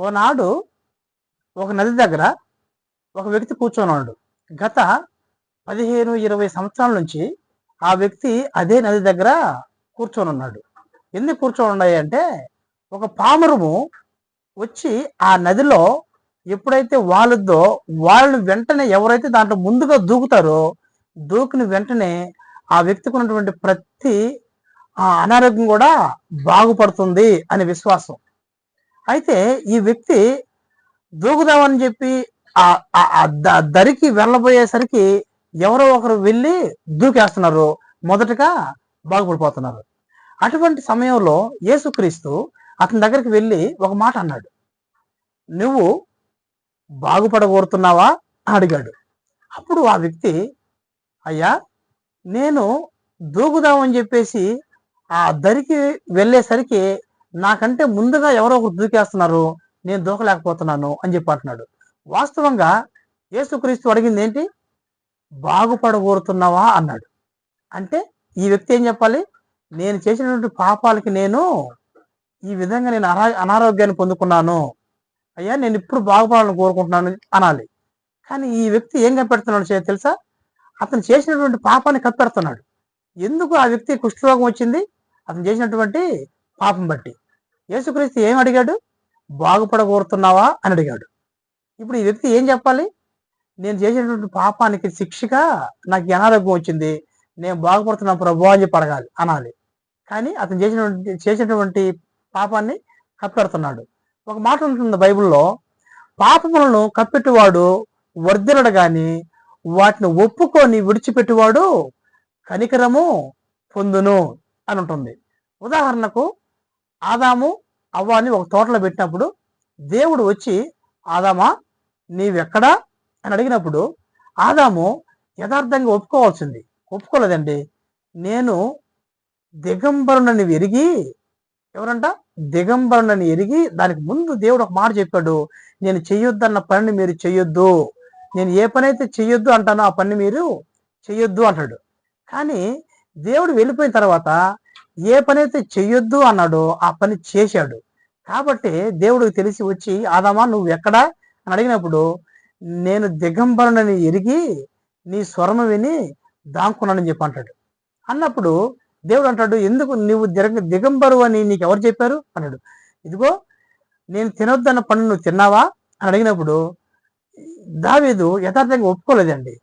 ఓనాడు ఒక నది దగ్గర ఒక వ్యక్తి కూర్చొని ఉన్నాడు గత పదిహేను ఇరవై సంవత్సరాల నుంచి ఆ వ్యక్తి అదే నది దగ్గర కూర్చొని ఉన్నాడు ఎందుకు కూర్చొని ఉన్నాయి అంటే ఒక పామరము వచ్చి ఆ నదిలో ఎప్పుడైతే వాళ్ళుద్దో వాళ్ళని వెంటనే ఎవరైతే దాంట్లో ముందుగా దూకుతారో దూకిన వెంటనే ఆ వ్యక్తికి ఉన్నటువంటి ప్రతి ఆ అనారోగ్యం కూడా బాగుపడుతుంది అనే విశ్వాసం. అయితే ఈ వ్యక్తి దూకుదామని చెప్పి ఆ దరికి వెళ్ళబోయేసరికి ఎవరో ఒకరు వెళ్ళి దూకేస్తున్నారు. మొదటగా బాగుపడిపోతున్నారు. అటువంటి సమయంలో యేసుక్రీస్తు అతని దగ్గరికి వెళ్ళి ఒక మాట అన్నాడు. నువ్వు బాగుపడగోరుతున్నావా అని అడిగాడు. అప్పుడు ఆ వ్యక్తి అయ్యా నేను దూకుదామని చెప్పేసి ఆ దరికి వెళ్ళేసరికి నాకంటే ముందుగా ఎవరో ఒకరు దూకేస్తున్నారు నేను దూకలేకపోతున్నాను అని చెప్పి అంటున్నాడు. వాస్తవంగా యేసుక్రీస్తు అడిగింది ఏంటి? బాగుపడగోరుతున్నావా అన్నాడు. అంటే ఈ వ్యక్తి ఏం చెప్పాలి? నేను చేసినటువంటి పాపాలకి నేను ఈ విధంగా నేను అనా అనారోగ్యాన్ని పొందుకున్నాను. అయ్యా నేను ఇప్పుడు బాగుపడాలని కోరుకుంటున్నాను అనాలి. కానీ ఈ వ్యక్తి ఏం కప్పెడుతున్నాడు తెలుసా? అతను చేసినటువంటి పాపాన్ని కప్పెడుతున్నాడు ఎందుకు ఆ వ్యక్తి కుష్ఠరోగం వచ్చింది? అతను చేసినటువంటి పాపం బట్టి. యేసుక్రీస్తు ఏం అడిగాడు? బాగుపడగోరుతున్నావా అని అడిగాడు. ఇప్పుడు ఈ వ్యక్తి ఏం చెప్పాలి? నేను చేసినటువంటి పాపానికి శిక్షగా నాకు అనారోగ్యం వచ్చింది. నేను బాగుపడుతున్నా ప్రభు అని చెప్పి అడగాలి అనాలి. కానీ అతను చేసినటువంటి చేసినటువంటి పాపాన్ని కప్పెడుతున్నాడు. ఒక మాట ఉంటుంది బైబిల్లో పాపములను కప్పెట్టువాడు వర్ధనుడు గాని వాటిని ఒప్పుకొని విడిచిపెట్టువాడు కనికరము పొందును అని ఉంటుంది. ఉదాహరణకు ఆదాము అవ్వాని ఒక తోటలో పెట్టినప్పుడు దేవుడు వచ్చి ఆదామా నీవెక్కడా? అని అడిగినప్పుడు ఆదాము యథార్థంగా ఒప్పుకోవాల్సింది. ఒప్పుకోలేదండి. నేను దిగంబరునని ఎరిగి ఎవరంట? దిగంబరునని ఎరిగి దానికి ముందు దేవుడు ఒక మాట చెప్పాడు. నేను చెయ్యొద్దన్న పనిని మీరు చెయ్యొద్దు. నేను ఏ పని అయితే చెయ్యొద్దు అంటానో ఆ పని మీరు చెయ్యొద్దు అంటాడు. కానీ దేవుడు వెళ్ళిపోయిన తర్వాత ఏ పని అయితే చెయ్యొద్దు అన్నాడో ఆ పని చేశాడు. కాబట్టి దేవుడికి తెలిసి వచ్చి ఆదామా నువ్వు ఎక్కడా? అని అడిగినప్పుడు నేను దిగంబరుని ఎరిగి నీ స్వరము విని దాంకున్నానని చెప్పి అంటాడు. అన్నప్పుడు దేవుడు అంటాడు ఎందుకు నువ్వు దిగ దిగంబరు అని నీకు ఎవరు చెప్పారు? అన్నాడు. ఇదిగో నేను తినొద్దన్న పని నువ్వు తిన్నావా? అని అడిగినప్పుడు దావీదు యథార్థంగా ఒప్పుకోలేదండి.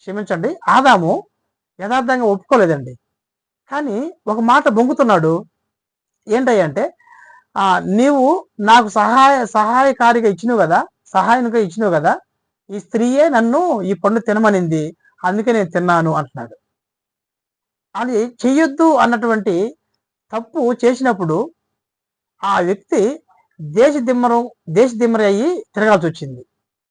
క్షమించండి ఆదాము యథార్థంగా ఒప్పుకోలేదండి. కానీ ఒక మాట బొంగుతున్నాడు. ఏంటంటే నీవు నాకు సహాయ సహాయకారిగా ఇచ్చినావు కదా సహాయంగా ఇచ్చినావు కదా ఈ స్త్రీయే నన్ను ఈ పండు తినమనింది అందుకే నేను తిన్నాను అంటున్నాడు. అది చెయ్యొద్దు అన్నటువంటి తప్పు చేసినప్పుడు ఆ వ్యక్తి దేశ దిమ్మరం దేశ దిమ్మరి అయ్యి తిరగాల్సి వచ్చింది.